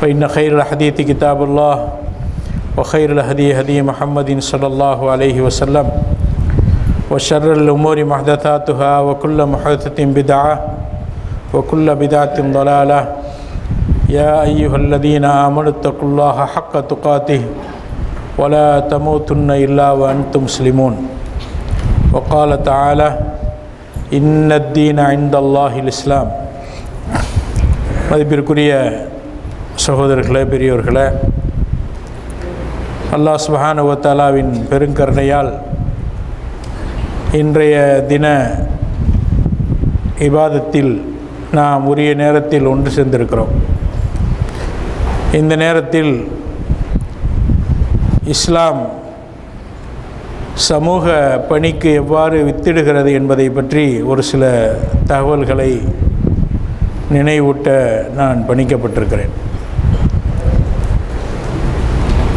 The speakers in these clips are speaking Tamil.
فإن خير الحديث كتاب الله وخير الهدي هدي محمد صلى الله عليه وسلم وشر الأمور محدثاتها وكل محدثة بدعة وكل بدعة ضلالة يا أيها الذين آمنوا اتقوا الله حق تقاته ولا تموتن إلا وأنتم مسلمون وقال تعالى إن الدين عند الله الإسلام மதிப்பிற்குரிய சகோதரர்களே பெரியோர்களே அல்லாஹ் சுபஹானுவத்தாலாவின் பெருங்கருணையால் இன்றைய தின இபாதத்தில் நாம் உரிய நேரத்தில் ஒன்று சேர்ந்திருக்கிறோம். இந்த நேரத்தில் இஸ்லாம் சமூக பணிக்கு எவ்வாறு வித்திடுகிறது என்பதை பற்றி ஒரு சில தகவல்களை நினைவூட்ட நான் பணிக்கப்பட்டிருக்கிறேன்.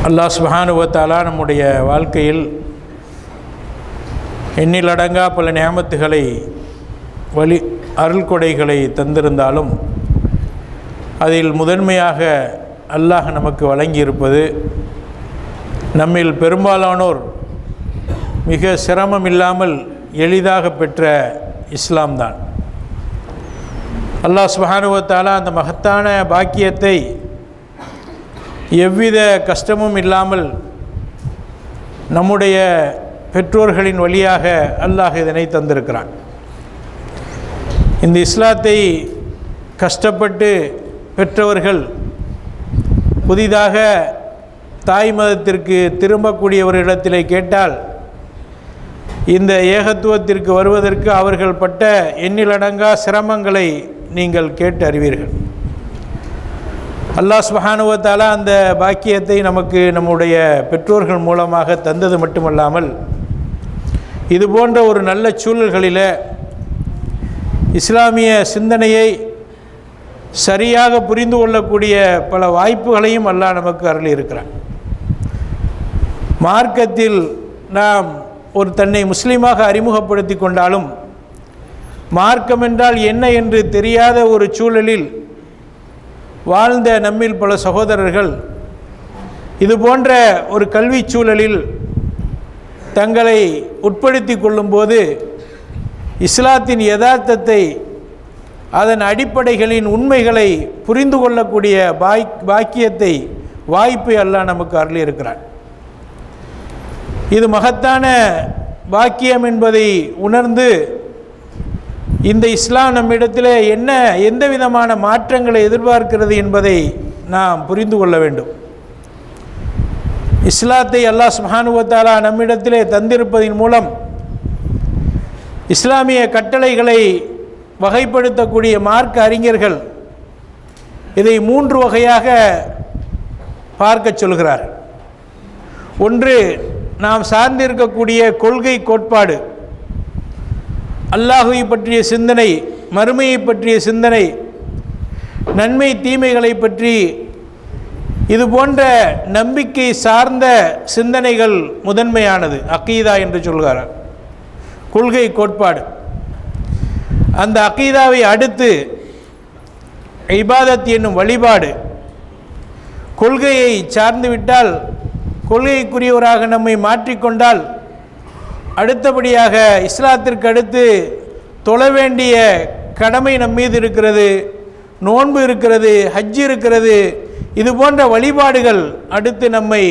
அல்லாஹ் சுபானுவத்தாலா நம்முடைய வாழ்க்கையில் எண்ணிலடங்கா பல நியமத்துகளை வழி அருள்கொடைகளை தந்திருந்தாலும் அதில் முதன்மையாக அல்லாஹ் நமக்கு வழங்கியிருப்பது நம்மில் பெரும்பாலானோர் மிக சிரமம் இல்லாமல் எளிதாக பெற்ற இஸ்லாம் தான் அல்லாஹ் சுபானுவத்தாலா அந்த மகத்தான பாக்கியத்தை எவ்வித கஷ்டமும் இல்லாமல் நம்முடைய பெற்றோர்களின் வழியாக அல்லாஹ் இதனை தந்திருக்கிறான். இந்த இஸ்லாத்தை கஷ்டப்பட்டு பெற்றவர்கள் புதிதாக தாய் மதத்திற்கு திரும்பக்கூடியவர்களிடத்திலே கேட்டால் இந்த ஏகத்துவத்திற்கு வருவதற்கு அவர்கள் பட்ட எண்ணிலடங்கா சிரமங்களை நீங்கள் கேட்டு அறிவீர்கள் அல்லாஹ் சுபஹானுவத்தாலா அந்த பாக்கியத்தை நமக்கு நம்முடைய பெற்றோர்கள் மூலமாக தந்தது மட்டுமல்லாமல் இது போன்ற ஒரு நல்ல சூழல்களில் இஸ்லாமிய சிந்தனையை சரியாக புரிந்து கொள்ளக்கூடிய பல வாய்ப்புகளையும் அல்லாஹ் நமக்கு அருளியிருக்கிறான் மார்க்கத்தில் நாம் ஒரு தன்னை முஸ்லீமாக அறிமுகப்படுத்தி கொண்டாலும் மார்க்கம் என்றால் என்ன என்று தெரியாத ஒரு சூழலில் வாழ்ந்த நம்மில் பல சகோதரர்கள் இது போன்ற ஒரு கல்வி சூழலில் தங்களை உட்படுத்தி கொள்ளும்போது இஸ்லாத்தின் யதார்த்தத்தை அதன் அடிப்படைகளின் உண்மைகளை புரிந்து கொள்ளக்கூடிய பாய் பாக்கியத்தை வாய்ப்பை அல்லாஹ் நமக்கு அருளியிருக்கிறான். இது மகத்தான பாக்கியம் என்பதை உணர்ந்து இந்த இஸ்லாம் நம்மிடத்தில் என்ன எந்த விதமான மாற்றங்களை எதிர்பார்க்கிறது என்பதை நாம் புரிந்து கொள்ள வேண்டும். இஸ்லாத்தை அல்லாஹ் சுஹானுவத்தாலா நம்மிடத்திலே தந்திருப்பதன் மூலம் இஸ்லாமிய கட்டளைகளை வகைப்படுத்தக்கூடிய மார்க்க அறிஞர்கள் இதை மூன்று வகையாக பார்க்க சொல்கிறார் ஒன்று நாம் சார்ந்திருக்கக்கூடிய கொள்கை கோட்பாடு. அல்லாஹுவை பற்றிய சிந்தனை மறுமையை பற்றிய சிந்தனை நன்மை தீமைகளை பற்றி இது போன்ற நம்பிக்கை சார்ந்த சிந்தனைகள் முதன்மையானது. அக்கீதா என்று சொல்கிறார். கொள்கை கோட்பாடு. அந்த அக்கீதாவை அடுத்து இபாதத் என்னும் வழிபாடு. கொள்கையை சார்ந்துவிட்டால் கொள்கைக்குரியவராக நம்மை மாற்றிக்கொண்டால் அடுத்தபடியாக இஸ்லாத்திற்கு அடுத்து தொழ வேண்டிய கடமை நம் மீது இருக்கிறது நோன்பு இருக்கிறது ஹஜ் இருக்கிறது இது போன்ற வழிபாடுகள் அடுத்து நம்மை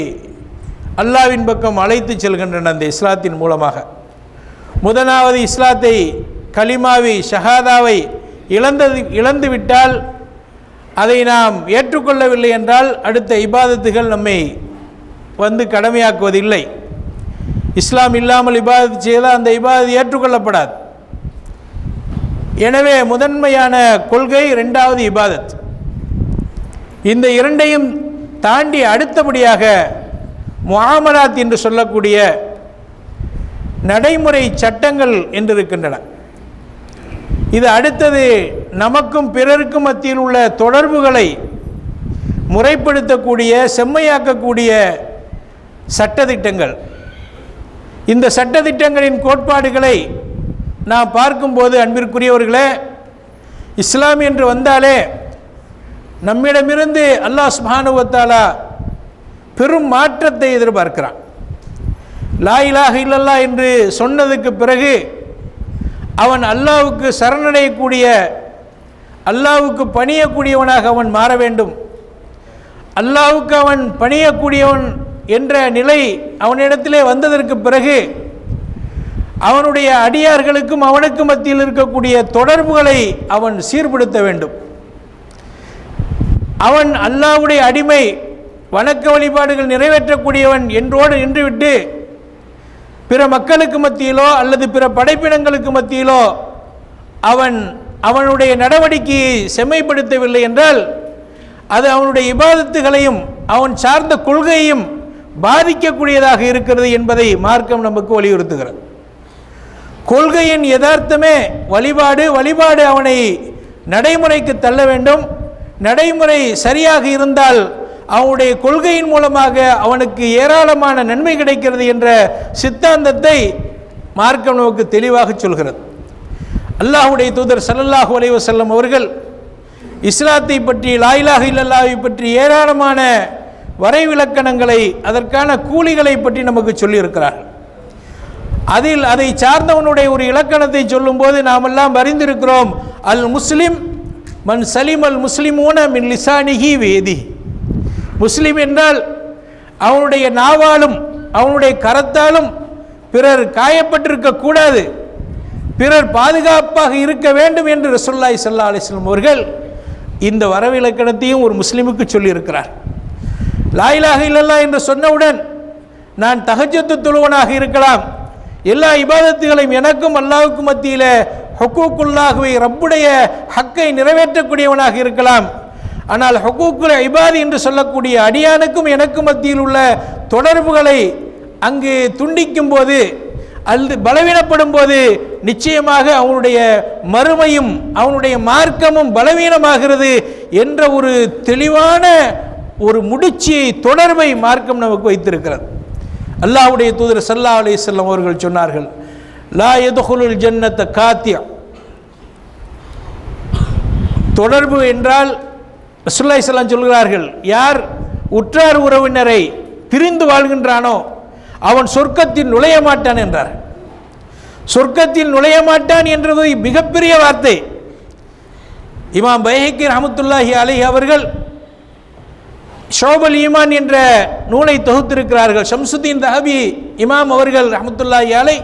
அல்லாவின் பக்கம் அழைத்து செல்கின்றன அந்த இஸ்லாத்தின் மூலமாக. முதலாவது இஸ்லாத்தை கலிமாவை ஷஹாதாவை இழந்தது இழந்துவிட்டால் அதை நாம் ஏற்றுக்கொள்ளவில்லை என்றால் அடுத்த இபாதத்துகள் நம்மை வந்து கடமையாக்குவதில்லை. இஸ்லாம் இல்லாமல் இபாதத் செய்தால் அந்த இபாதத் ஏற்றுக்கொள்ளப்படாது. எனவே முதன்மையான கொள்கை ரெண்டாவது இபாதத். இந்த இரண்டையும் தாண்டி அடுத்தபடியாக முஆமலாத் என்று சொல்லக்கூடிய நடைமுறை சட்டங்கள் என்று இருக்கின்றன இது அடுத்தது நமக்கும் பிறருக்கும் மத்தியில் உள்ள தொடர்புகளை முறைப்படுத்தக்கூடிய செம்மையாக்கக்கூடிய சட்டத்திட்டங்கள். இந்த சட்டத்திட்டங்களின் கோட்பாடுகளை நாம் பார்க்கும்போது அன்பிற்குரியவர்களே இஸ்லாம் என்று வந்தாலே நம்மிடமிருந்து அல்லாஹ் சுபானுவத்தாலா பெரும் மாற்றத்தை எதிர்பார்க்கிறான். லாயிலாக இல்லல்லா என்று சொன்னதுக்கு பிறகு அவன் அல்லாவுக்கு சரணடையக்கூடிய அல்லாவுக்கு பணியக்கூடியவனாக அவன் மாற வேண்டும். அல்லாவுக்கு அவன் பணியக்கூடியவன் என்ற நிலை அவனிடத்திலே வந்ததற்கு பிறகு அவனுடைய அடியார்களுக்கும் அவனுக்கு மத்தியில் இருக்கக்கூடிய தொடர்புகளை அவன் சீர்படுத்த வேண்டும். அவன் அல்லாவுடைய அடிமை வணக்க வழிபாடுகள் நிறைவேற்றக்கூடியவன் என்றோடு நின்றுவிட்டு பிற மக்களுக்கு மத்தியிலோ அல்லது பிற படைப்பினங்களுக்கு மத்தியிலோ அவன் அவனுடைய நடவடிக்கையை செம்மைப்படுத்தவில்லை என்றால் அது அவனுடைய இபாதத்துகளையும் அவன் சார்ந்த கொள்கையையும் பாதிக்கக்கூடியதாக இருக்கிறது என்பதை மார்க்கம் நமக்கு வலியுறுத்துகிறது. கொள்கையின் யதார்த்தமே வழிபாடு வழிபாடு அவனை நடைமுறைக்கு தள்ள வேண்டும். நடைமுறை சரியாக இருந்தால் அவனுடைய கொள்கையின் மூலமாக அவனுக்கு ஏராளமான நன்மை கிடைக்கிறது என்ற சித்தாந்தத்தை மார்க்கம் நமக்கு தெளிவாக சொல்கிறது. அல்லாஹுடைய தூதர் சல்லல்லாஹு அலைவசல்லம் அவர்கள் இஸ்லாத்தை பற்றி லாயிலாக இல்லல்லாவை பற்றி ஏராளமான வரைவிலக்கணங்களை அதற்கான கூலிகளை பற்றி நமக்கு சொல்லியிருக்கிறார்கள். அதில் அதை சார்ந்தவனுடைய ஒரு இலக்கணத்தை சொல்லும்போது நாமெல்லாம் அறிந்திருக்கிறோம். அல் முஸ்லிம் மன் சலீம் அல் முஸ்லிமூன மின் லிசானிகி வேதி. முஸ்லிம் என்றால் அவனுடைய நாவாலும் அவனுடைய கரத்தாலும் பிறர் காயப்பட்டிருக்க கூடாது. பிறர் பாதுகாப்பாக இருக்க வேண்டும் என்று ரசுல்லாய் சல்லா அலிஸ்லம் அவர்கள் இந்த வரவிலக்கணத்தையும் ஒரு முஸ்லிமுக்கு சொல்லியிருக்கிறார். லாயிலாக இல்லல்லா என்று சொன்னவுடன் நான் தகஜத்து தொழுவனாக இருக்கலாம். எல்லா இபாதத்துகளையும் எனக்கும் அல்லாவுக்கும் மத்தியில் ஹொக்கூக்குள்ளாகவே ரப்புடைய ஹக்கை நிறைவேற்றக்கூடியவனாக இருக்கலாம். ஆனால் ஹொக்கூக்குல் இபாதி என்று சொல்லக்கூடிய அடியானுக்கும் எனக்கும் மத்தியில் உள்ள தொடர்புகளை அங்கு துண்டிக்கும் போது அல்லது பலவீனப்படும் போது நிச்சயமாக அவனுடைய மறுமையும் அவனுடைய மார்க்கமும் பலவீனமாகிறது என்ற ஒரு தெளிவான ஒரு முடிச்சியை தொடர்பை மார்க்கம் நமக்கு வைத்திருக்கிறது. அல்லாஹ்வுடைய தூதர் சல்லா அலைஹிஸ்ஸலாம் அவர்கள் சொன்னார்கள் லா எதுகுலுல் ஜன்னத்தை காத்தியம் தொடர்பு என்றால் ரசூலுல்லாஹி செல்லம் சொல்கிறார்கள் யார் உற்றார் உறவினரை பிரிந்து வாழ்கின்றானோ அவன் சொர்க்கத்தில் நுழைய மாட்டான் என்றார். சொர்க்கத்தில் நுழைய மாட்டான் என்றது மிகப்பெரிய வார்த்தை. இமாம் பைஹக்கி ரஹமத்துல்லாஹி அலி அவர்கள் ஷோபல் ஈமான் என்ற நூலை தொகுத்திருக்கிறார்கள். ஷம்சுத்தீன் தஹபி இமாம் அவர்கள் ரஹமத்துல்லா அலை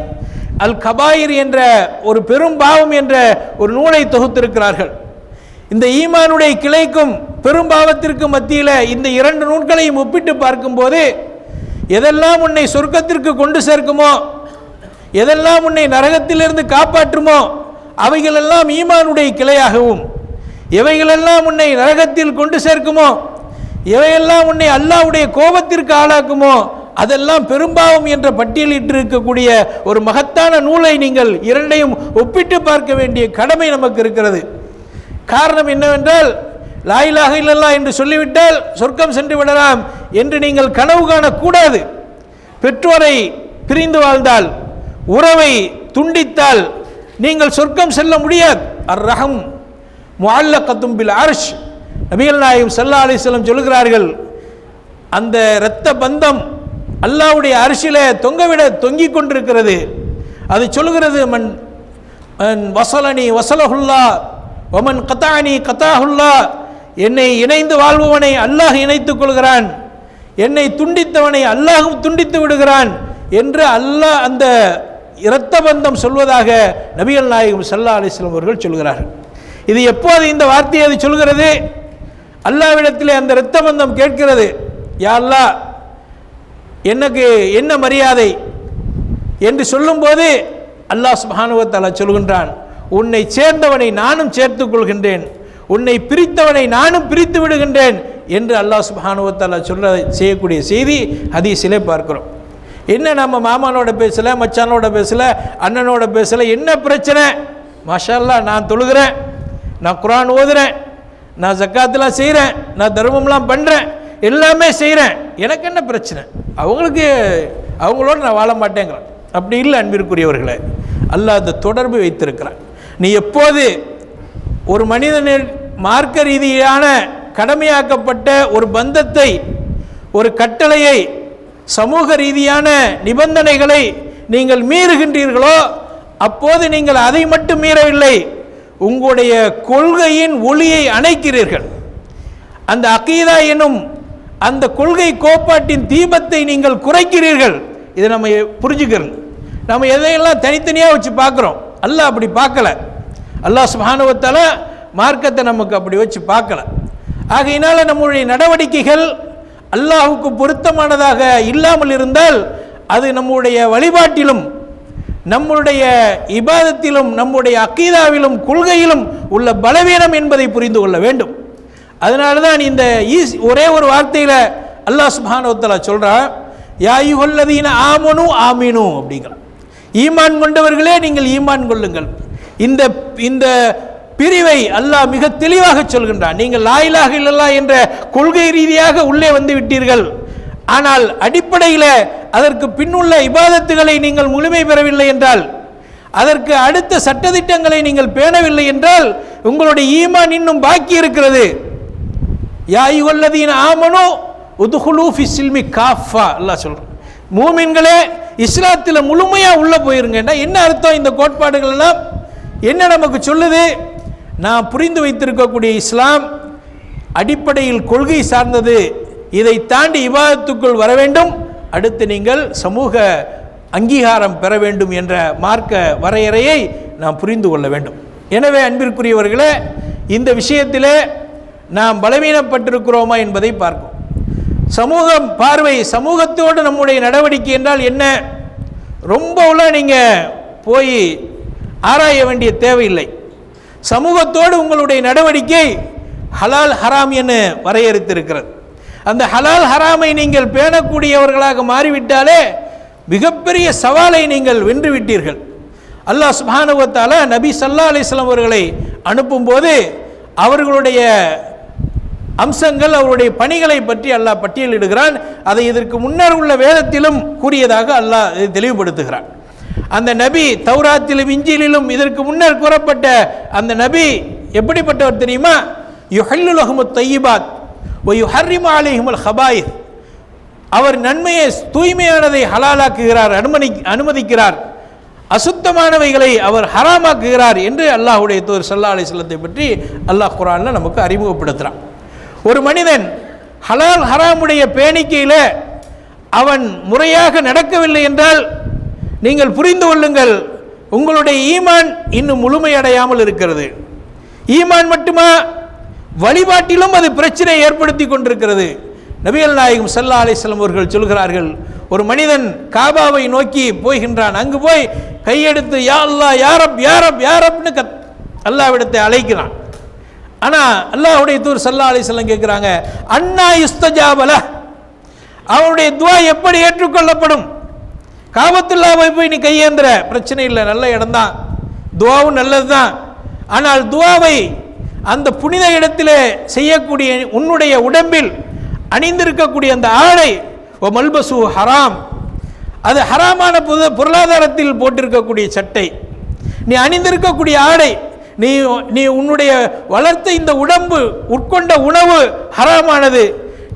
அல் கபாயிர் என்ற ஒரு பெரும் பாவம் என்ற ஒரு நூலை தொகுத்திருக்கிறார்கள். இந்த ஈமானுடைய கிளைக்கும் பெரும் பாவத்திற்கும் மத்தியில் இந்த இரண்டு நூல்களையும் ஒப்பிட்டு பார்க்கும்போது எதெல்லாம் உன்னை சொர்க்கத்திற்கு கொண்டு சேர்க்குமோ எதெல்லாம் உன்னை நரகத்திலிருந்து காப்பாற்றுமோ அவைகளெல்லாம் ஈமானுடைய கிளையாகவும் எவைகளெல்லாம் உன்னை நரகத்தில் கொண்டு சேர்க்குமோ எவையெல்லாம் உன்னை அல்லாவுடைய கோபத்திற்கு ஆளாக்குமோ அதெல்லாம் பெரும்பாவம் என்ற பட்டியலிட்டு இருக்கக்கூடிய ஒரு மகத்தான நூலை நீங்கள் இரண்டையும் ஒப்பிட்டு பார்க்க வேண்டிய கடமை நமக்கு இருக்கிறது. காரணம் என்னவென்றால் லாயிலாக இல்லல்லா என்று சொல்லிவிட்டால் சொர்க்கம் சென்று விடலாம் என்று நீங்கள் கனவு காணக்கூடாது. பெற்றோரை பிரிந்து வாழ்ந்தால் உறவை துண்டித்தால் நீங்கள் சொர்க்கம் செல்ல முடியாது. அர் ரஹம் முஅல்லகத்தும் கத்தும்பில் அர்ஷ் நபிகள் நாயகம் சல்லா அலிஸ்லம் சொல்லுகிறார்கள் அந்த இரத்த பந்தம் அல்லாவுடைய அரிசியில் தொங்கவிட தொங்கிக் கொண்டிருக்கிறது. அது சொல்லுகிறது மண் வசலனி வசலஹுல்லா ஒமன் கத்தானி கத்தாஹுல்லா என்னை இணைந்து வாழ்பவனை அல்லாஹ் இணைத்துக் கொள்கிறான். என்னை துண்டித்தவனை அல்லாஹும் துண்டித்து விடுகிறான். என்று அல்லாஹ் அந்த இரத்த பந்தம் சொல்வதாக நபிகள் நாயகம் சல்லா அலிஸ்லாம் அவர்கள் சொல்கிறார்கள். இது எப்போது இந்த வார்த்தையை அது சொல்கிறது? அல்லாவிடத்திலே அந்த இரத்த பந்தம் கேட்கிறது. யா அல்லாஹ் எனக்கு என்ன மரியாதை? என்று சொல்லும்போது அல்லாஹ் சுபானுவத்தாலா சொல்கின்றான் உன்னை சேர்ந்தவனை நானும் சேர்த்துக் கொள்கின்றேன். உன்னை பிரித்தவனை நானும் பிரித்து விடுகின்றேன். என்று அல்லாஹ் சுபானுவத்தாலா சொல்ல செய்யக்கூடிய செய்தி ஹதீஸிலே பார்க்கிறோம். என்ன நம்ம மாமானோட பேசல மச்சானோட பேசல அண்ணனோட பேசல என்ன பிரச்சனை? மாஷா நான் தொழுகிறேன் நான் குரான் ஓதுறேன் நான் ஜக்காத்துலாம் செய்கிறேன் நான் தர்மம்லாம் பண்ணுறேன் எல்லாமே செய்கிறேன் எனக்கு என்ன பிரச்சனை? அவங்களுக்கு அவங்களோட நான் வாழ மாட்டேங்கிறேன். அப்படி இல்லை அன்பிற்குரியவர்களே. அல்ல அந்த தொடர்பு வைத்திருக்கிறான். நீ எப்போது ஒரு மனிதனின் மார்க்க ரீதியான கடமையாக்கப்பட்ட ஒரு பந்தத்தை ஒரு கட்டளையை சமூக ரீதியான நிபந்தனைகளை நீங்கள் மீறுகின்றீர்களோ அப்போது நீங்கள் அதை மட்டும் மீறவில்லை. உங்களுடைய கொள்கையின் ஒளியை அணைக்கிறீர்கள். அந்த அகீதா எனும் அந்த கொள்கை கோட்பாட்டின் தீபத்தை நீங்கள் குறைக்கிறீர்கள். இதை நம்ம புரிஞ்சுக்கிறோம். நம்ம எதையெல்லாம் தனித்தனியாக வச்சு பார்க்குறோம்? அல்லாஹ் அப்படி பார்க்கல. அல்லாஹ் சுபானுவத்தால் மார்க்கத்தை நமக்கு அப்படி வச்சு பார்க்கல. ஆகையினால நம்முடைய நடவடிக்கைகள் அல்லாஹுக்கு பொருத்தமானதாக இல்லாமல் இருந்தால் அது நம்முடைய வழிபாட்டிலும் நம்முடைய இபாதத்திலும் நம்முடைய அக்கீதாவிலும் கொள்கையிலும் உள்ள பலவீனம் என்பதை புரிந்து கொள்ள வேண்டும். அதனால தான் இந்த ஈஸ் ஒரே ஒரு வார்த்தையில் அல்லாஹ் சுபானுவத்தலா சொல்கிறான் யாயுகொல்லதீன ஆமனு ஆமினு அப்படிங்கிறான். ஈமான் கொண்டவர்களே நீங்கள் ஈமான் கொள்ளுங்கள். இந்த இந்த பிரிவை அல்லாஹ் மிக தெளிவாக சொல்கின்றான். நீங்கள் லாயிலாக இல்லல்லா என்ற கொள்கை ரீதியாக உள்ளே வந்து விட்டீர்கள். ஆனால் அடிப்படையில் அதற்கு பின்னுள்ள இபாதத்துகளை நீங்கள் முழுமை பெறவில்லை என்றால் அதற்கு அடுத்த சட்டத்திட்டங்களை நீங்கள் பேணவில்லை என்றால் உங்களுடைய ஈமான் இன்னும் பாக்கி இருக்கிறது. யாயுவல்லதீன் ஆமனோ உதுகுலூ ஃபி சில்மி காஃபா எல்லாம் சொல்கிறேன் மூமின்களே இஸ்லாத்தில் முழுமையாக உள்ளே போயிருங்கன்னா என்ன அர்த்தம் இந்த கோட்பாடுகள் எல்லாம்? என்ன நமக்கு சொல்லுது? நான் புரிந்து வைத்திருக்கக்கூடிய இஸ்லாம் அடிப்படையில் கொள்கை சார்ந்தது. இதை தாண்டி விவாதத்துக்குள் வர வேண்டும். அடுத்து நீங்கள் சமூக அங்கீகாரம் பெற வேண்டும் என்ற மார்க்க வரையறையை நாம் புரிந்து கொள்ள வேண்டும். எனவே அன்பிற்குரியவர்களே இந்த விஷயத்திலே நாம் பலவீனப்பட்டிருக்கிறோமா என்பதை பார்ப்போம். சமூகம் பார்வை சமூகத்தோடு நம்முடைய நடவடிக்கை என்றால் என்ன? ரொம்ப உள்ள நீங்கள் போய் ஆராய வேண்டிய தேவையில்லை. சமூகத்தோடு உங்களுடைய நடவடிக்கை ஹலால் ஹராம் என வரையறுத்திருக்கிறது. அந்த ஹலால் ஹராமை நீங்கள் பேணக்கூடியவர்களாக மாறிவிட்டாலே மிகப்பெரிய சவாலை நீங்கள் வென்று விட்டீர்கள் அல்லாஹ் சுபானுவத்தால நபி சல்லா அலிஸ்லாம் அவர்களை அனுப்பும்போது அவர்களுடைய அம்சங்கள் அவருடைய பணிகளை பற்றி அல்லாஹ் பட்டியலிடுகிறான். அதை இதற்கு முன்னர் உள்ள வேதத்திலும் கூறியதாக அல்லாஹ் தெளிவுபடுத்துகிறான். அந்த நபி தௌராத்திலும் இஞ்சிலும் இதற்கு முன்னர் கூறப்பட்ட அந்த நபி எப்படிப்பட்டவர் தெரியுமா? யுஹல்லுலகமு தையிபாத். ஒயு ஹர்ரிமா அலிஹுமல் ஹபாயித் அவர் நன்மையை தூய்மையானதை ஹலாலாக்குகிறார் அனுமதி அனுமதிக்கிறார். அசுத்தமானவைகளை அவர் ஹராமாக்குகிறார் என்று அல்லாஹுடைய தூர் சல்லா அலிஸ்லத்தை பற்றி அல்லாஹ் குரானில் நமக்கு அறிமுகப்படுத்துகிறான் ஒரு மனிதன் ஹலால் ஹராமுடைய பேணிக்கையில் அவன் முறையாக நடக்கவில்லை என்றால் நீங்கள் புரிந்து கொள்ளுங்கள் உங்களுடைய ஈமான் இன்னும் முழுமையடையாமல் இருக்கிறது. ஈமான் மட்டுமா? வழிபாட்டிலும் அது பிரச்சனை ஏற்படுத்தி கொண்டிருக்கிறது. நபிகள் நாயகம் சல்லா அலிஸ்லம் அவர்கள் சொல்கிறார்கள் ஒரு மனிதன் காபாவை நோக்கி போகின்றான். அங்கு போய் கையெடுத்து யா அல்லா யாரப் யாரப் யாரப்னு கத் அல்லாவிடத்தை அழைக்கிறான். ஆனால் அல்லாஹுடைய தூர் சல்லா அலிஸ்லம் கேட்குறாங்க அண்ணா இஸ்தஜாபல அவருடைய துவா எப்படி ஏற்றுக்கொள்ளப்படும்? காபத்துல்லாவை போய் நீ கையேந்திர. பிரச்சனை இல்லை நல்ல இடம்தான். துவாவும் நல்லது தான் ஆனால் துவாவை அந்த புனித இடத்திலே செய்யக்கூடிய உன்னுடைய உடம்பில் அணிந்திருக்கக்கூடிய அந்த ஆடை ஓ மல்பசு ஹராம். அது ஹராமான பொது பொருளாதாரத்தில் போட்டிருக்கக்கூடிய சட்டை. நீ அணிந்திருக்கக்கூடிய ஆடை நீ நீ உன்னுடைய வளர்த்த இந்த உடம்பு உட்கொண்ட உணவு ஹராமானது.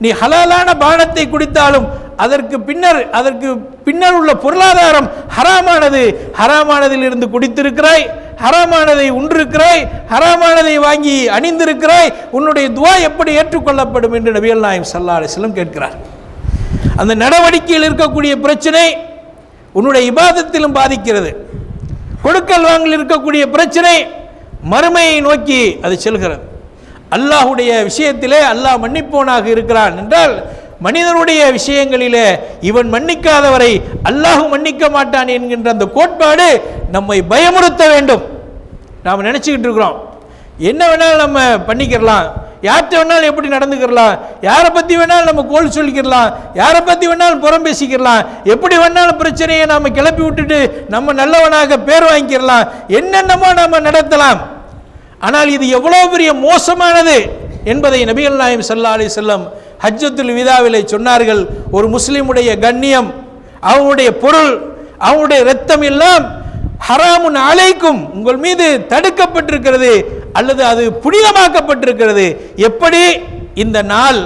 நீ ஹலாலான பானத்தை குடித்தாலும் அதற்கு பின்னர் அதற்கு பின்னர் உள்ள பொருளாதாரம் ஹராமானது. ஹராமானதில் இருந்து குடித்திருக்கிறாய் ஹராமானதை உண்டிருக்கிறாய் ஹராமானதை வாங்கி அணிந்திருக்கிறாய். உன்னுடைய துவா எப்படி ஏற்றுக்கொள்ளப்படும் என்று நபியல் நாயம் சல்லா அலிஸ்லம் கேட்கிறார். அந்த நடவடிக்கையில் இருக்கக்கூடிய பிரச்சனை உன்னுடைய இபாதத்திலும் பாதிக்கிறது. கொடுக்கல் வாங்கல் இருக்கக்கூடிய பிரச்சனை மறுமையை நோக்கி அது செல்கிறது. அல்லாஹுடைய விஷயத்திலே அல்லாஹ் மன்னிப்போனாக இருக்கிறான் என்றால் மனிதனுடைய விஷயங்களிலே இவன் மன்னிக்காதவரை அல்லாஹு மன்னிக்க மாட்டான் என்கின்ற அந்த கோட்பாடு நம்மை பயமுறுத்த வேண்டும். நாம் நினச்சிக்கிட்டு இருக்கிறோம். என்ன வேணாலும் நம்ம பண்ணிக்கிறலாம். யார்கிட்ட வேணாலும் எப்படி நடந்துக்கிறலாம். யாரை பற்றி வேணாலும் நம்ம கோல் சொல்லிக்கிறலாம். யாரை பற்றி வேணாலும் புறம் பேசிக்கிறலாம். எப்படி வேணாலும் பிரச்சனையை நாம் கிளப்பி விட்டுட்டு நம்ம நல்லவனாக பேர் வாங்கிக்கிறலாம். என்னென்னமோ நம்ம நடத்தலாம். ஆனால் இது எவ்வளோ பெரிய மோசமானது என்பதை நபிகள் நாயம் சல்லா அலி செல்லம் ஹஜ்ஜத்துல் விதாவிலே சொன்னார்கள். ஒரு முஸ்லீமுடைய கண்ணியம் அவனுடைய பொருள் அவனுடைய ரத்தம் எல்லாம் ஹராமுன் அலைக்கும் உங்கள் மீது தடுக்கப்பட்டிருக்கிறது அல்லது அது புனிதமாக்கப்பட்டிருக்கிறது. எப்படி? இந்த நாள்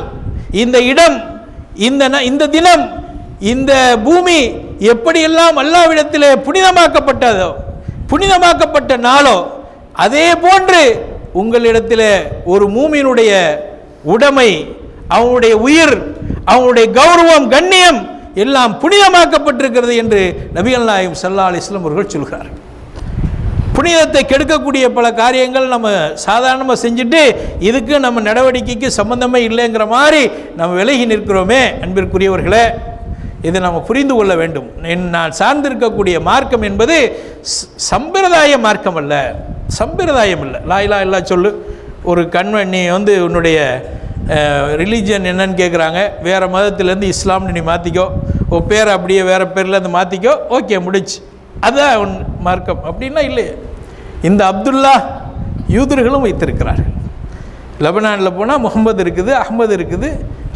இந்த இடம் இந்த இந்த தினம் இந்த பூமி எப்படியெல்லாம் அல்லாவிடத்திலே புனிதமாக்கப்பட்டதோ புனிதமாக்கப்பட்ட நாளோ அதே போன்று உங்களிடத்தில் ஒரு மூமியினுடைய உடைமை அவனுடைய உயிர் அவனுடைய கௌரவம் கண்ணியம் எல்லாம் புனிதமாக்கப்பட்டிருக்கிறது என்று நபிகள் நாயகம் சல்லா அலிஸ்லாம் அவர்கள் சொல்கிறார். புனிதத்தை கெடுக்கக்கூடிய பல காரியங்கள் நம்ம சாதாரணமாக செஞ்சுட்டு இதுக்கு நம்ம நடவடிக்கைக்கு சம்பந்தமே இல்லைங்கிற மாதிரி நம்ம விலகி நிற்கிறோமே. அன்பிற்குரியவர்களே இதை நம்ம புரிந்து கொள்ள வேண்டும். என் நான் சார்ந்திருக்கக்கூடிய மார்க்கம் என்பது சம்பிரதாய மார்க்கம் அல்ல. சம்பிரதாயம் இல்லை. லாயிலா இல்லா சொல்லு. ஒரு கண்வன் நீ வந்து உன்னுடைய ரிலீஜன் என்னன்னு கேட்குறாங்க வேறு மதத்துலேருந்து இஸ்லாம்னு நீ மாற்றிக்கோ உன் பேரை அப்படியே வேறு பேர்லேருந்து மாற்றிக்கோ ஓகே முடிச்சு. அதான் உன் மார்க்கம். அப்படின்னா இல்லையே. இந்த அப்துல்லா யூதர்களும் வைத்திருக்கிறார்கள். லெபனானில் போனால் முகமது இருக்குது அஹ்மது இருக்குது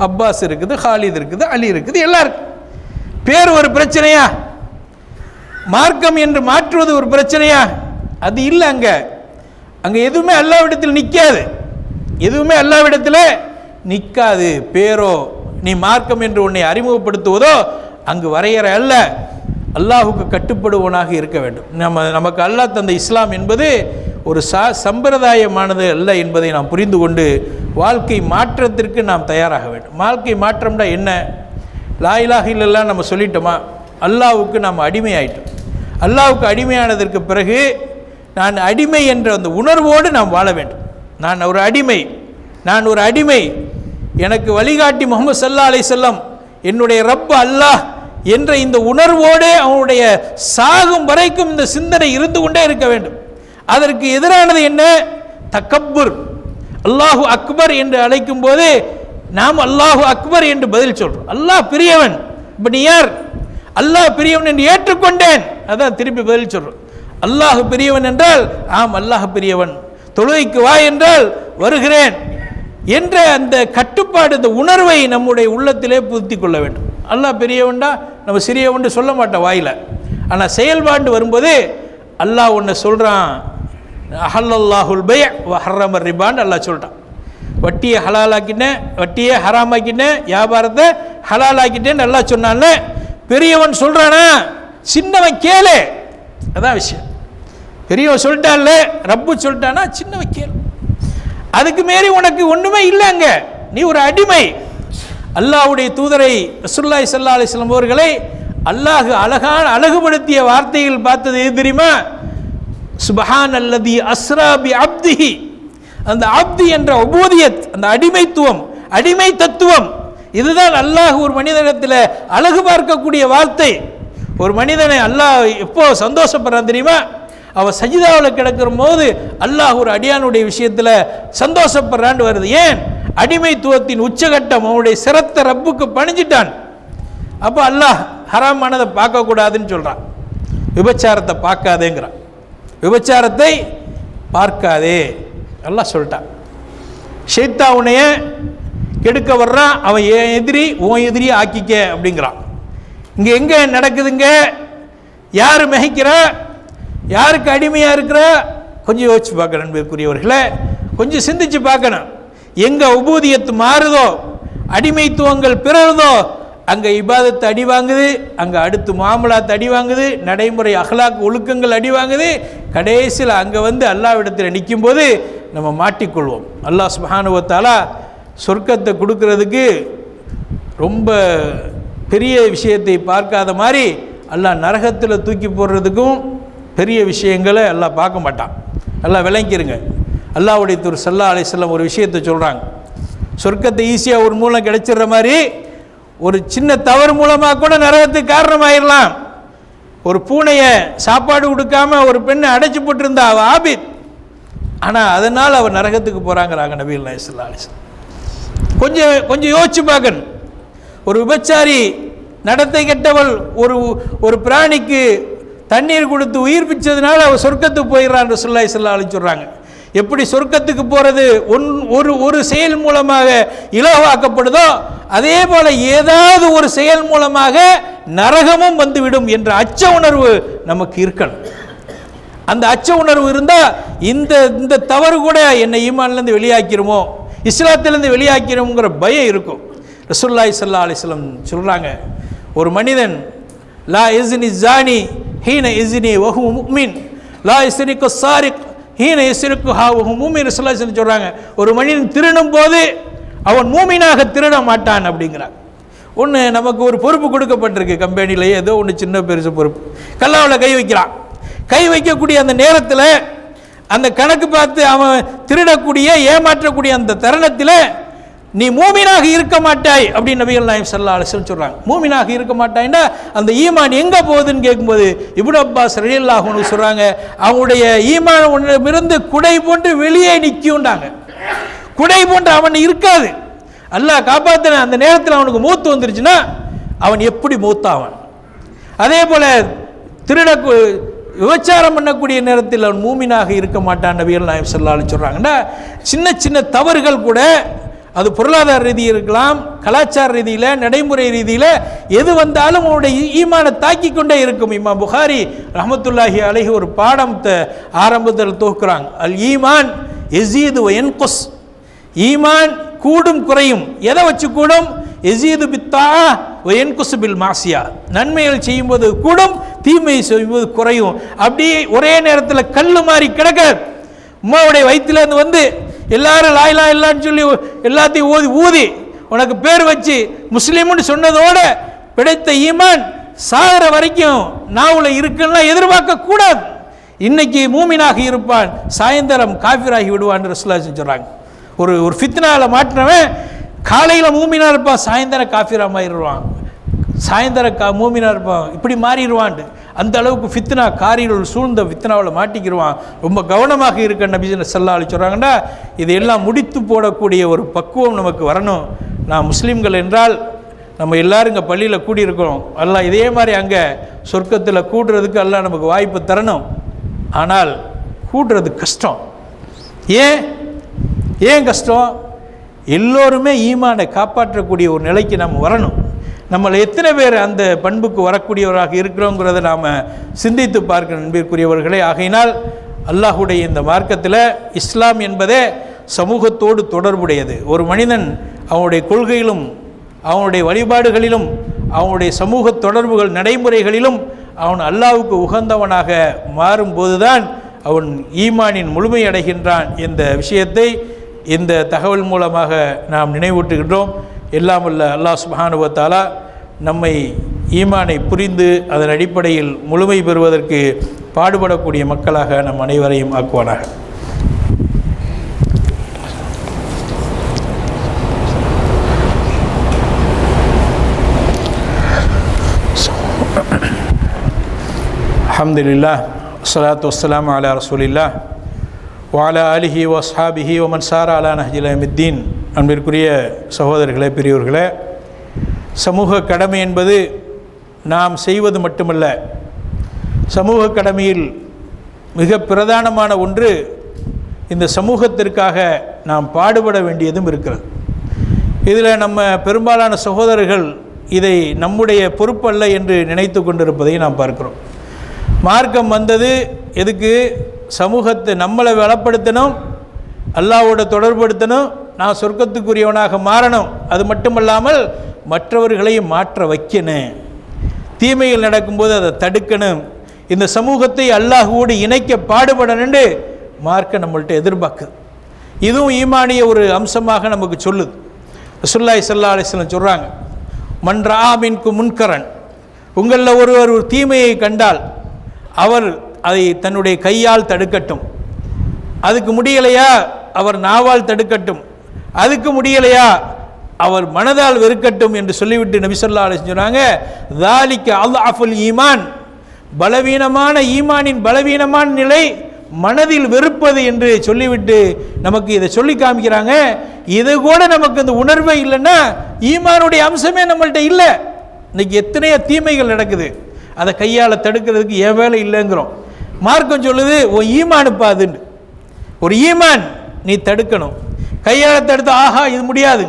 அப்பாஸ் இருக்குது ஹாலித் இருக்குது அலி இருக்குது எல்லாம் பேர் ஒரு பிரச்சனையா? மார்க்கம் என்று மாற்றுவது ஒரு பிரச்சனையா? அது இல்லை அங்கே. அங்கே எதுவுமே அல்லாவிடத்தில் நிற்காது எதுவுமே அல்லாவிடத்தில் நிற்காது பேரோ நீ மார்க்கம் என்று உன்னை அறிமுகப்படுத்துவதோ அங்கு வரையறை அல்ல. அல்லாஹுக்கு கட்டுப்படுவனாக இருக்க வேண்டும். நம்ம நமக்கு அல்லாஹ் தந்த இஸ்லாம் என்பது ஒரு சா சம்பிரதாயமானது அல்ல என்பதை நாம் புரிந்து கொண்டு வாழ்க்கை மாற்றத்திற்கு நாம் தயாராக வேண்டும். வாழ்க்கை மாற்றம்னா என்ன? லாயிலாகிலெல்லாம் நம்ம சொல்லிட்டோமா? அல்லாவுக்கு நாம் அடிமையாயிட்டோம். அல்லாவுக்கு அடிமையானதற்கு பிறகு நான் அடிமை என்ற அந்த உணர்வோடு நாம் வாழ வேண்டும். நான் ஒரு அடிமை. நான் ஒரு அடிமை. எனக்கு வழிகாட்டி முகமது சல்லா அலை செல்லம் என்னுடைய ரப்ப அல்லாஹ் என்ற இந்த உணர்வோடு அவனுடைய சாகும் வரைக்கும் இந்த சிந்தனை இருந்து கொண்டே இருக்க வேண்டும். அதற்கு எதிரானது என்ன? தக்கப்புர். அல்லாஹு அக்பர் என்று அழைக்கும் போது நாம் அல்லாஹு அக்பர் என்று பதில் சொல்றோம். அல்லாஹ் பெரியவன் இப்போ நீ யார் அல்லாஹ் பெரியவன் என்று ஏற்றுக்கொண்டேன். அதான் திருப்பி பதில் சொல்றோம். அல்லாஹ் பெரியவன் என்றால் ஆம் அல்லாஹ் பெரியவன். தொழுகைக்கு வா என்றால் வருகிறேன் என்ற அந்த கட்டுப்பாடு இந்த உணர்வை நம்முடைய உள்ளத்திலே புதுத்தி கொள்ள வேண்டும். அல்லாஹ் பெரியவன்டா நம்ம சிறியவன் சொல்ல மாட்டோம் வாயில. ஆனால் செயல்பாண்டு வரும்போது அல்லாஹ் ஒன்று சொல்கிறான் அஹல்லல்லாஹுல் பை ஹர்ரமர் ரிபான்னு அல்லாஹ் சொல்கிறான் வட்டியை ஹலாலாக்கினேன் வட்டியை ஹராமாக்கினேன் வியாபாரத்தை ஹலாலாக்கிட்டேன்னு நல்லா சொன்னான்ல பெரியவன் சொல்கிறானா சின்னவன் கேளு. அதான் விஷயம். பெரியவன் சொல்லிட்டான்ல ரப்பு சொல்லிட்டானா? சின்னவன் கேளு. அதுக்கு மாரி உனக்கு ஒன்றுமே இல்லைங்க. நீ ஒரு அடிமை. அல்லாஹ்வுடைய தூதரை ரசுல்லாய் சல்லா அலைஹி அவர்களை அல்லாஹ் அழகான அழகுபடுத்திய வார்த்தைகள் பார்த்தது எது தெரியுமா? சுபஹான் அல்லதி அஸ்ராபி அப்திஹி. அந்த அப்தி என்ற ஒபோதியத் அந்த அடிமைத்துவம் அடிமை தத்துவம் இதுதான் அல்லாஹ் ஒரு மனிதனிடத்தில் அழகு பார்க்கக்கூடிய வார்த்தை. ஒரு மனிதனை அல்லாஹ் எப்போ சந்தோஷப்படுறான் தெரியுமா? அவன் சஜிதாவில் கிடக்கிற போது அல்லாஹ் ஒரு அடியானுடைய விஷயத்தில் சந்தோஷப்படுறான்னு வருது. ஏன்? அடிமைத்துவத்தின் உச்சகட்டம் அவனுடைய சிரத்த ரப்புக்கு பணிஞ்சிட்டான். அப்போ அல்லாஹ் ஹராமானதை பார்க்கக்கூடாதுன்னு சொல்கிறான் விபச்சாரத்தை பார்க்காதேங்கிறான். விபச்சாரத்தை பார்க்காதே. நல்லா சொல்லிட்டான் ஷைத்தா உன்னைய கெடுக்க வர்றான் அவன் என் எதிரி உன் எதிரி ஆக்கிக்க அப்படிங்கிறான் இங்கே எங்கே நடக்குதுங்க? யார் மிகைக்கிற? யாருக்கு அடிமையாக இருக்கிற? கொஞ்சம் யோசிச்சு பார்க்கணும் அன்பிற்குரியவர்களே கொஞ்சம் சிந்திச்சு பார்க்கணும். எங்கே உபூதியத்து மாறுதோ அடிமைத்துவங்கள் பிறருதோ அங்கே இபாதத்தை அடி வாங்குது அங்கே அடுத்து மாமலாத்து அடி வாங்குது நடைமுறை அகலாக்கு ஒழுக்கங்கள் அடி வாங்குது. கடைசியில் அங்கே வந்து அல்லாவிடத்தில் நிற்கும்போது நம்ம மாட்டிக்கொள்வோம். அல்லாஹ் சுபஹானுவத்தாலா சொர்க்கத்தை கொடுக்கறதுக்கு ரொம்ப பெரிய விஷயத்தை பார்க்காத மாதிரி அல்லாஹ் நரகத்தில் தூக்கி போடுறதுக்கும் பெரிய விஷயங்களை எல்லாம் பார்க்க மாட்டான். எல்லாம் விளங்கிருங்க. அல்லாவுடைய திரு சல்லா அலிஸ்லாம் ஒரு விஷயத்தை சொல்கிறாங்க சொர்க்கத்தை ஈஸியாக ஒரு மூலம் கிடைச்சிடுற மாதிரி ஒரு சின்ன தவறு மூலமாக கூட நரகத்துக்கு காரணமாயிடலாம் ஒரு பூனையை சாப்பாடு கொடுக்காம ஒரு பெண்ணை அடைச்சி போட்டிருந்தா ஆபித். ஆனால் அதனால் அவர் நரகத்துக்கு போகிறாங்கிறாங்க நபீல் நாயசல்லா கொஞ்சம் கொஞ்சம் யோசிச்சு பார்க்கணும். ஒரு விபச்சாரி நடத்தை கெட்டவள் ஒரு ஒரு பிராணிக்கு தண்ணீர் கொடுத்து உயிர் பிச்சதுனால அவள் சொர்க்கத்துக்கு போயிடறான் ரசுல்லா ஸல்லல்லாஹு அலைஹி சொல்கிறாங்க எப்படி சொர்க்கத்துக்கு போகிறது ஒன் ஒரு ஒரு செயல் மூலமாக இலவாக்கப்படுதோ அதே போல் ஏதாவது ஒரு செயல் மூலமாக நரகமும் வந்துவிடும் என்ற அச்ச உணர்வு நமக்கு இருக்கணும். அந்த அச்ச உணர்வு இருந்தால் இந்த இந்த தவறு கூட என்னை ஈமான்லேருந்து வெளியாக்கிருமோ? இஸ்லாத்திலேருந்து வெளியாக்கிருமோங்கிற பயம் இருக்கும். ரசுல்லாய் சல்லா அலிஸ்லம் சொல்கிறாங்க ஒரு மனிதன் லா இஸ்னி ஜானி ஹீன இஸ்னி வஹு முக்மின் லா இஸ்னிக்கு சாரிக் ஹீன இஸ்ருக்கு ஹா வஹு மூமின் ரசூல்லா சொல்கிறாங்க ஒரு மனிதன் திருடும் போது அவன் மூமினாக திருட மாட்டான் அப்படிங்கிறான். ஒன்று நமக்கு ஒரு பொறுப்பு கொடுக்கப்பட்டிருக்கு கம்பெனியில் ஏதோ ஒன்று சின்ன பெருசு பொறுப்பு. கல்லாவில் கை வைக்கிறான். கை வைக்கக்கூடிய அந்த நேரத்தில் அந்த கணக்கு பார்த்து அவன் திருடக்கூடிய ஏமாற்றக்கூடிய அந்த தருணத்தில் நீ மூமினாக இருக்க மாட்டாய் அப்படின்னு நபிகள் நாயம் சல்லா அலிஸ்லம் சொல்கிறாங்க மூமினாக இருக்க மாட்டாய்னா அந்த ஈமான் எங்கே போகுதுன்னு கேட்கும்போது இபுன் அப்பாஸ் ரலியல்லாஹுன்னு சொல்கிறாங்க அவனுடைய ஈமான் ஒன்றிலிருந்து குடை போன்று வெளியே நிற்கும்டாங்க குடை போன்று அவன் இருக்காது. அல்லாஹ் காப்பாற்றின அந்த நேரத்தில் அவனுக்கு மூத்து வந்துருச்சுன்னா அவன் எப்படி மூத்தாவன்? அதே போல் திருட விபச்சாரம் பண்ணக்கூடிய நேரத்தில் அவன் மூமினாக இருக்க மாட்டான் நபிகள் நாயம் சொல்லான்னு சொல்கிறாங்கன்னா சின்ன சின்ன தவறுகள் கூட அது பொருளாதார ரீதி இருக்கலாம் கலாச்சார ரீதியில் நடைமுறை ரீதியில் எது வந்தாலும் அவனுடைய ஈமானை தாக்கி கொண்டே இருக்கும். இம்மா புகாரி ரஹமத்துல்லாஹி அழகி ஒரு பாடத்தை ஆரம்பத்தில் தூக்குறாங்க அல் ஈமான் எசீது என்கொஸ் ஈமான் கூடும் குறையும். எதை வச்சு கூடும்? எசீது பித்தா என்குசு பில் மாசியா நன்மைகள் செய்யும்போது கூடும் தீமை செய்யும்போது குறையும். அப்படியே ஒரே நேரத்தில் கல் மாதிரி கிடக்க உமாவுடைய வயிற்றுலேருந்து வந்து எல்லாரும் லாயிலா இல்லான்னு சொல்லி எல்லாத்தையும் ஊதி ஊதி உனக்கு பேர் வச்சு முஸ்லீம்னு சொன்னதோட பிடித்த ஈமான் சாகிற வரைக்கும் நாவில் இருக்குன்னா எதிர்பார்க்க கூடாது. இன்னைக்கு மூமினாக இருப்பான் சாயந்தரம் காஃபிராகி விடுவான் ரசுல்லா சொல்கிறாங்க ஒரு ஒரு ஃபித்னாவில் மாட்டினவன் காலையில் மூமினா இருப்பான் சாயந்தரம் காஃபிரா மாறிடுவான். சாயந்தரம் கா மூமினார் இருப்பான். இப்படி மாறிடுவான்ட்டு. அந்த அளவுக்கு ஃபித்னா காரிகள் சூழ்ந்த ஃபித்னாவில் மாட்டிக்கிடுவான். ரொம்ப கவனமாக இருக்க நபி சல்லா அலி சொல்கிறாங்கன்னா இதையெல்லாம் முடித்து போடக்கூடிய ஒரு பக்குவம் நமக்கு வரணும். நான் முஸ்லீம்கள் என்றால் நம்ம எல்லாரும் இங்கே பள்ளியில் கூடியிருக்கிறோம் எல்லாம் இதே மாதிரி அங்கே சொர்க்கத்தில் கூடுறதுக்கு எல்லாம் நமக்கு வாய்ப்பு தரணும். ஆனால் கூடுறது கஷ்டம். ஏன்? ஏன் கஷ்டம்? எல்லோருமே ஈமானை காப்பாற்றக்கூடிய ஒரு நிலைக்கு நம்ம வரணும். நம்மளை எத்தனை பேர் அந்த பண்புக்கு வரக்கூடியவராக இருக்கிறோங்கிறத நாம் சிந்தித்து பார்க்க நண்பிற்குரியவர்களே ஆகையினால் அல்லாஹுடைய இந்த மார்க்கத்தில் இஸ்லாம் என்பதே சமூகத்தோடு தொடர்புடையது. ஒரு மனிதன் அவனுடைய கொள்கையிலும் அவனுடைய வழிபாடுகளிலும் அவனுடைய சமூக தொடர்புகள் நடைமுறைகளிலும் அவன் அல்லாவுக்கு உகந்தவனாக மாறும்போதுதான் அவன் ஈமானின் முழுமை அடைகின்றான் என்ற விஷயத்தை இந்த தகவல் மூலமாக நாம் நினைவூட்டுகின்றோம். எல்லாம் உள்ள அல்லாஹ் சுப்ஹானஹு நம்மை ஈமானை புரிந்து அதன் அடிப்படையில் முழுமை பெறுவதற்கு பாடுபடக்கூடிய மக்களாக நம் அனைவரையும் ஆக்குவானாக. அஹமதுல்லா சலாத்து வஸ்ஸலாமு அலா ரசூலில்லா வாலா அலிஹி வஸ்ஹாபிஹி ஒமன் சாரா அலா நஹிலமித்தீன் அன்பிற்குரிய சகோதரர்களே பெரியோர்களே சமூக கடமை என்பது நாம் செய்வது மட்டுமல்ல. சமூக கடமையில் மிக பிரதானமான ஒன்று இந்த சமூகத்திற்காக நாம் பாடுபட வேண்டியதும் இருக்கிறது. இதில் நம்ம பெரும்பாலான சகோதரர்கள் இதை நம்முடைய பொறுப்பல்ல என்று நினைத்து கொண்டிருப்பதை நாம் பார்க்கிறோம். மார்க்கம் வந்தது எதுக்கு? சமூகத்தை நம்மளை வளப்படுத்தணும் அல்லாவோட தொடர்படுத்தணும் நான் சொர்க்கத்துக்குரியவனாக மாறணும். அது மட்டுமல்லாமல் மற்றவர்களையும் மாற்ற வைக்கணும். தீமைகள் நடக்கும்போது அதை தடுக்கணும். இந்த சமூகத்தை அல்லாஹுவோடு இணைக்க பாடுபடணுண்டு மார்க்க நம்மள்கிட்ட எதிர்பார்க்குது இதுவும் ஈமானிய ஒரு அம்சமாக நமக்கு சொல்லுது. ரசுல்லாய் சல்லா அலிஸ்லம் சொல்கிறாங்க மன்றாமின்கு முன்கரன். உங்களில் ஒருவர் ஒரு தீமையை கண்டால் அவர் அதை தன்னுடைய கையால் தடுக்கட்டும். அதுக்கு முடியலையா? அவர் நாவால் தடுக்கட்டும். அதுக்கு முடியலையா? அவர் மனதால் வெறுக்கட்டும் என்று சொல்லிவிட்டு நபிசல்லா அலி சொன்னாங்க தாலிக்கு அல் அஃபுல் ஈமான் பலவீனமான ஈமானின் பலவீனமான நிலை மனதில் வெறுப்பது என்று சொல்லிவிட்டு நமக்கு இதை சொல்லி காமிக்கிறாங்க. இது கூட நமக்கு இந்த உணர்வே இல்லைன்னா ஈமானுடைய அம்சமே நம்மள்ட்ட இல்லை. இன்னைக்கு எத்தனையோ தீமைகள் நடக்குது. அதை கையால் தடுக்கிறதுக்கு என் வேலை இல்லைங்கிறோம். மார்க்கம் சொல்லுது ஓ ஈமானுப்பா அதுன்னு ஒரு ஈமான் நீ தடுக்கணும். கையால் தடுத்து ஆஹா இது முடியாது.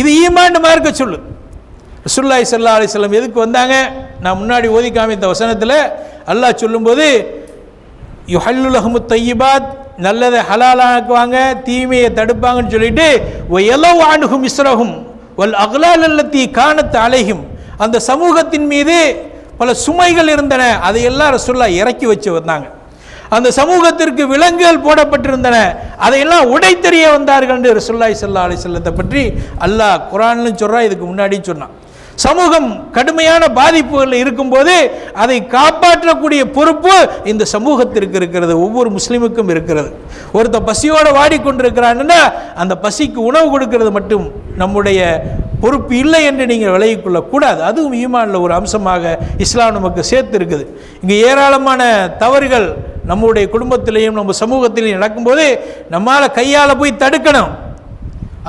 இது ஈமான் மார்க்க சொல்லு. ரசுல்லாய் சல்லா அலிஸ்லம் எதுக்கு வந்தாங்க? நான் முன்னாடி ஓதி காமித்த வசனத்தில் அல்லாஹ் சொல்லும்போது யுஹல்லுலஹமு தையிபாத் நல்லதை ஹலாலாக்குவாங்க தீமையை தடுப்பாங்கன்னு சொல்லிட்டு எலோ ஆண்டுகும் இஸ்ரகும் வல் அகலால் அல்லத்தி காணத்து அலைகும் அந்த சமூகத்தின் மீது பல சுமைகள் இருந்தன. அதையெல்லாம் ரசுல்லா இறக்கி வச்சு வந்தாங்க. அந்த சமூகத்திற்கு விலங்குகள் போடப்பட்டிருந்தன. அதையெல்லாம் உடைத்தெறிய வந்தார்கள் என்று ரசுல்லாய் சல்லா அலிசல்லத்தை பற்றி அல்லாஹ் குரான்னு சொல்கிறான் இதுக்கு முன்னாடி சொன்னான். சமூகம் கடுமையான பாதிப்புகள் இருக்கும்போது அதை காப்பாற்றக்கூடிய பொறுப்பு இந்த சமூகத்திற்கு இருக்கிறது. ஒவ்வொரு முஸ்லீமுக்கும் இருக்கிறது. ஒருத்த பசியோடு வாடிக்கொண்டிருக்கிறான்னா அந்த பசிக்கு உணவு கொடுக்கறது மட்டும் நம்முடைய பொறுப்பு இல்லை என்று நீங்கள் விலகிக்கொள்ளக்கூடாது. அதுவும் ஈமானில் ஒரு அம்சமாக இஸ்லாம் நமக்கு சேர்த்து இருக்குது இங்கே ஏராளமான தவறுகள் நம்முடைய குடும்பத்திலையும் நம்ம சமூகத்திலையும் நடக்கும்போது நம்மால் கையால் போய் தடுக்கணும்.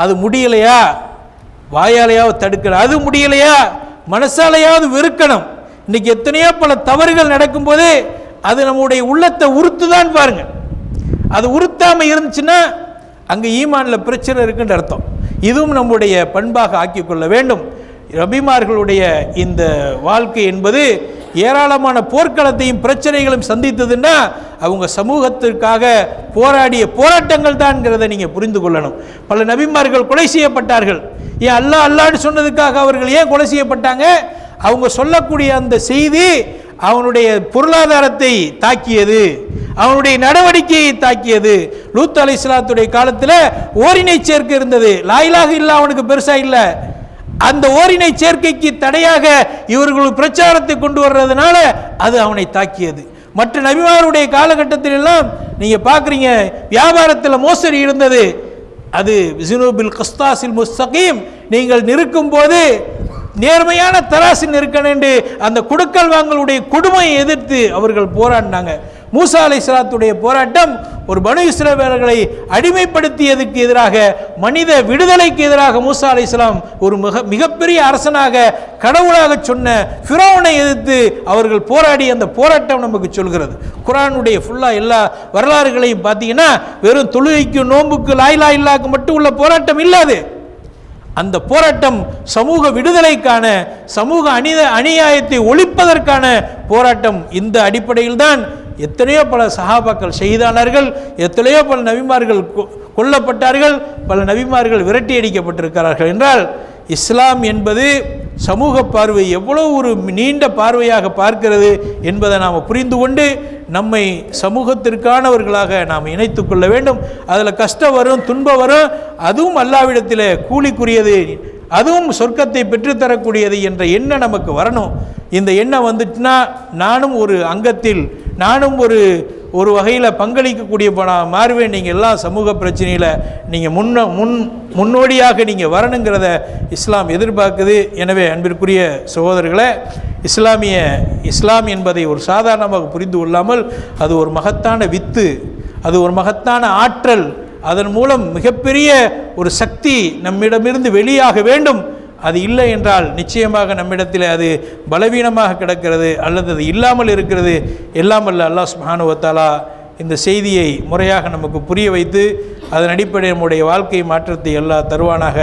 அது முடியலையா? வாயாலையாவது தடுக்கணும். அது முடியலையா? மனசாலையாவது வெறுக்கணும். இன்னைக்கு எத்தனையோ பல தவறுகள் நடக்கும்போது அது நம்முடைய உள்ளத்தை உறுத்துதான் பாருங்க. அது உறுத்தாமல் இருந்துச்சுன்னா அங்கே ஈமானில் பிரச்சனை இருக்குன்ற அர்த்தம். இதுவும் நம்முடைய பண்பாக ஆக்கிக்கொள்ள வேண்டும். ரபிமார்களுடைய இந்த வாழ்க்கை என்பது ஏராளமான போர்க்களத்தையும் பிரச்சனைகளும் சந்தித்ததுன்னா அவங்க சமூகத்திற்காக போராடிய போராட்டங்கள் தான்ங்கிறத நீங்கள் புரிந்து கொள்ளணும். பல நபிமார்கள் கொலை செய்யப்பட்டார்கள். ஏன் அல்லா அல்லான்னு சொன்னதுக்காக அவர்கள் ஏன் கொலை செய்யப்பட்டாங்க? அவங்க சொல்லக்கூடிய அந்த செய்தி அவனுடைய பொருளாதாரத்தை தாக்கியது. அவனுடைய நடவடிக்கையை தாக்கியது. லூத் அலி இஸ்லாத்துடைய காலத்தில் ஓரினை சேர்க்க இருந்தது. லாயிலாக இல்லை அவனுக்கு பெருசாக இல்லை. அந்த ஓரினை சேர்க்கைக்கு தடையாக இவர்கள் பிரச்சாரத்தை கொண்டு வர்றதுனால அது அவனை தாக்கியது. மற்ற நபிமாருடைய காலகட்டத்தில் எல்லாம் நீங்கள் பார்க்குறீங்க வியாபாரத்தில் மோசடி இருந்தது. அது ஜினூபில் கஸ்தாசில் முஸ்தகீம். நீங்கள் நிற்கும் போது நேர்மையான தராசில் நிற்கணும் என்று அந்த குடுக்கல் வாங்கலுடைய கொடுமையை எதிர்த்து அவர்கள் போராடினாங்க. மூசா அலை இஸ்லாத்துடைய போராட்டம் ஒரு பனு இஸ்ரவேலர்களை அடிமைப்படுத்தியதுக்கு எதிராக மனித விடுதலைக்கு எதிராக மூசா அலை இஸ்லாம் ஒரு மிக மிகப்பெரிய அரசனாக கடவுளாக சொன்ன ஃபிரோனை எதிர்த்து அவர்கள் போராடி அந்த போராட்டம் நமக்கு சொல்கிறது. குரானுடைய ஃபுல்லாக எல்லா வரலாறுகளையும் பார்த்தீங்கன்னா வெறும் தொழுகைக்கு நோன்புக்கு லாயிலா இல்லாக்கு மட்டும் உள்ள போராட்டம் இல்லாது. அந்த போராட்டம் சமூக விடுதலைக்கான சமூக அணித அநியாயத்தை ஒழிப்பதற்கான போராட்டம் இந்த அடிப்படையில் தான் எத்தனையோ பல சகாபாக்கள் செய்தானார்கள் எத்தனையோ பல நபிமார்கள் கொ- கொல்லப்பட்டார்கள் பல நபிமார்கள் விரட்டி அடிக்கப்பட்டிருக்கிறார்கள் என்றால் இஸ்லாம் என்பது சமூக பார்வை எவ்வளோ ஒரு நீண்ட பார்வையாக பார்க்கிறது என்பதை நாம் புரிந்து கொண்டு நம்மை சமூகத்திற்கானவர்களாக நாம் இணைத்து கொள்ள வேண்டும். அதில் கஷ்டம் வரும் துன்பம் வரும் அதுவும் அல்லாவிடத்தில் கூலிக்குரியது அதுவும் சொர்க்கத்தை பெற்றுத்தரக்கூடியது என்ற எண்ணம் நமக்கு வரணும். இந்த எண்ணம் வந்துட்டுனா நானும் ஒரு அங்கத்தில் நானும் ஒரு ஒரு வகையில் பங்களிக்கக்கூடிய நான் மாறுவேன். நீங்கள் எல்லா சமூக பிரச்சனையில் நீங்கள் முன்ன முன் முன்னோடியாக நீங்கள் வரணுங்கிறத இஸ்லாம் எதிர்பார்க்குது. எனவே அன்பிற்குரிய சகோதரர்களை இஸ்லாமிய இஸ்லாம் என்பதை ஒரு சாதாரணமாக புரிந்து கொள்ளாமல் அது ஒரு மகத்தான வித்து அது ஒரு மகத்தான ஆற்றல். அதன் மூலம் மிகப்பெரிய ஒரு சக்தி நம்மிடமிருந்து வெளியாக வேண்டும். அது இல்லை என்றால் நிச்சயமாக நம்மிடத்தில் அது பலவீனமாக கிடக்கிறது அல்லது அது இல்லாமல் இருக்கிறது. எல்லாம் அல்ல அல்லாஹ் சுப்ஹானுவத்தாலா இந்த செய்தியை முறையாக நமக்கு புரிய வைத்து அதன் அடிப்படையில் நம்முடைய வாழ்க்கை மாற்றத்தை எல்லா தருவானாக.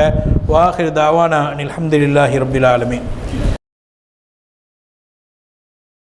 வாஹிர் தாவானா அனில் அஹமதுல்லாஹி ரபில் ஆலமீன்.